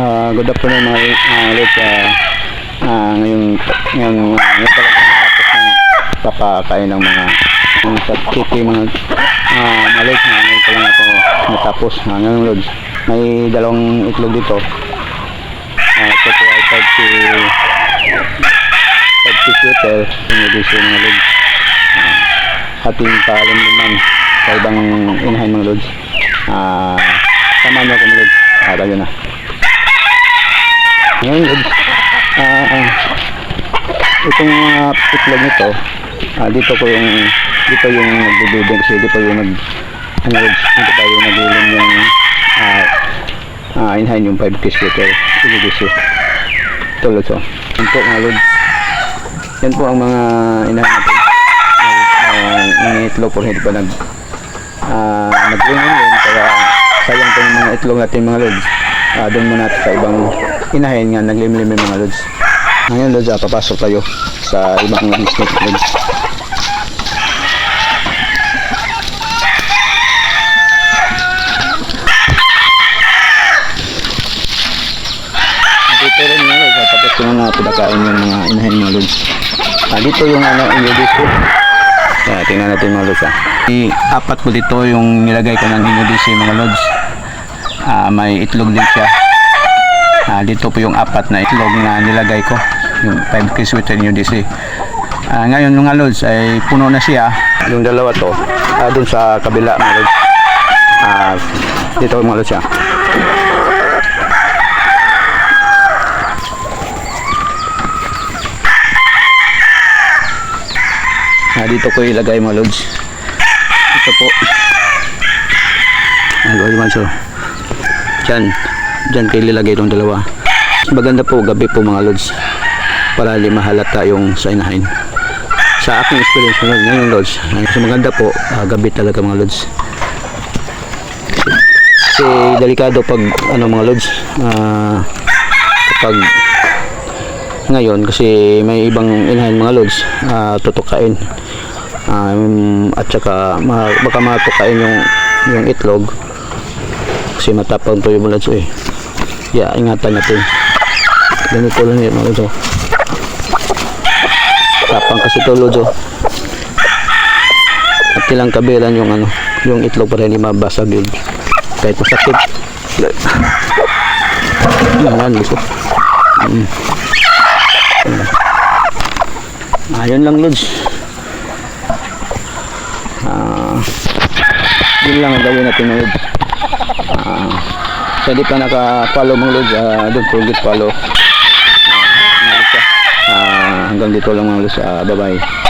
Ah, good afternoon mga uh, Lord. Uh, ah, ngayong ngayong uh, ngayon talaga natapos ng papakain ng mga ng pagkiki mga uh, mga Lord. Uh, ngayon pa lang ako natapos. Uh, ngayon Lord, may dalawang itlog dito. Uh, ito po ay 5 5 shooter. Pinidisi mga Lord. Uh, ating paalimliman sa ibang inahin mga Lord. Ah, sama niyo mga Lord. Ah, tayo na. Ngayon, ah, ah, itong mga itlog nito, ah, dito ko yung, dito yung nagbibigay kasi dito yung nag, ano, Lods, dito tayo nagiling yung, ah, ah, inhain yung 5 piece liter, binibisi. Ito, Lods, oh. Yan po, mga Lods. Yan po ang mga inahin natin. Uh, mga itlog po, hindi pa nag, ah, nag-ring din, kaya sayang po yung mga itlog natin, mga Lods. Ah, doon muna sa ibang inahin nga naglimlim yung mga lods. Ngayon lods, ah, papasok tayo sa ibang business lods. Dito rin mga lods, ah, tapos ko na pinakain yung mga inahin mga lods. Ah, dito yung ano, ingredients Yeah, tingnan natin mga lods ah. Apat ko dito yung nilagay ko ng ingredients mga lods. Ah, may itlog din siya. Ah, dito po yung apat na itlog na nilagay ko. Yung 5 kiss with new DC. Ah, ngayon mga lods ay puno na siya. Yung dalawa to, ah, dun sa kabila mga lods. Ah, dito mga lods siya. Ah, dito ko ilagay mga lods. Ito po. Ano naman so. Diyan. Diyan kayo ilalagay itong dalawa. Maganda po gabi po mga lods. Para di mahalata yung sa inahin. Sa aking experience ngayon, ngayon lods. Mas maganda po ah, gabi talaga mga lods. Kasi delikado pag ano mga lods. Ah, kapag ngayon kasi may ibang inahin mga lods ah, tutukain um, at saka ma, baka matukain yung yung itlog kasi matapang yung mga lods eh yeah, ingatan natin. Ganito lang yun mga lods tapang kasi to lods at ilang kabilan yung ano yung itlog para hindi mabasag yun kahit masakit. Yan gusto mm. Ayun lang Lods. Ah, yun lang ang gawin natin Lods. Ah, sa di pa naka-follow mga Lods, ah, don't forget follow. Ah, hanggang dito lang mga Lods. Ah, bye-bye.